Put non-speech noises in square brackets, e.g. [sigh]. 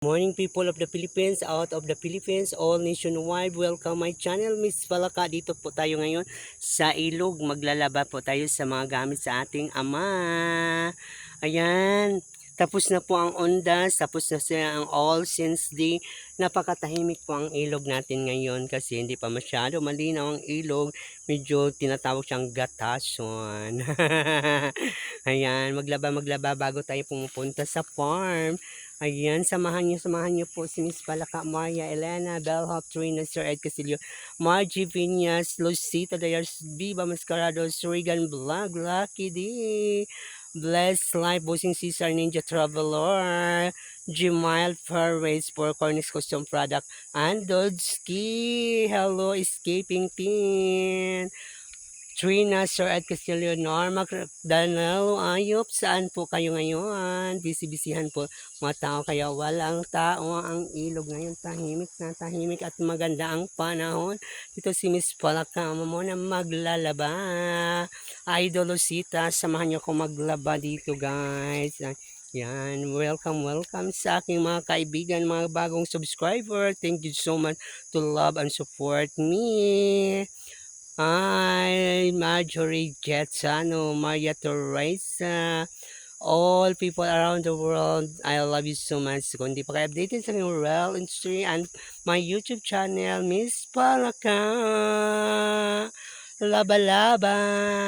Morning people of the Philippines, out of the Philippines, all nationwide. Welcome my channel, Miss Palaka. Dito po tayo ngayon sa ilog. Maglalaba po tayo sa mga gamit sa ating ama. Ayan. Tapos na po ang ondas, tapos na siya ang all since day. Napakatahimik po ang ilog natin ngayon kasi hindi pa masyado malinaw ang ilog. Medyo tinatawag siyang gatason. [laughs] Ayan, maglaba maglaba bago tayo pumupunta sa farm. Ayan, samahan niyo, samahan niyo po si Miss Palaka, Maria, Elena, Bellhop, Trina, Sir Ed Casillo, Margie Viñas, Lucita Dayars, Viva Mascarados, Regan Vlog, Lucky D, Bless Life, Bossing Caesar, Ninja Traveler, Gmail, Fairways, Four Corners Custom Product, and Dodski, Hello, Escaping Pin, Trina, Sir Ed Castillo, Norma, Danilo, Ayop, saan po kayo ngayon? Busy-busyhan po mga tao kaya walang tao ang ilog ngayon. Tahimik na tahimik at maganda ang panahon. Dito si Miss Palakama mo na maglalaba. Idol Lucita, samahan niyo ako maglaba dito guys. Yan, welcome, welcome sa aking mga kaibigan, mga bagong subscriber. Thank you so much to love and support me. Hi, Marjorie Jetsano, Maria Teresa, all people around the world, I love you so much. Kung di pa kayo updated sa aking real industry and my YouTube channel, Miss Palaka, Laba Laba.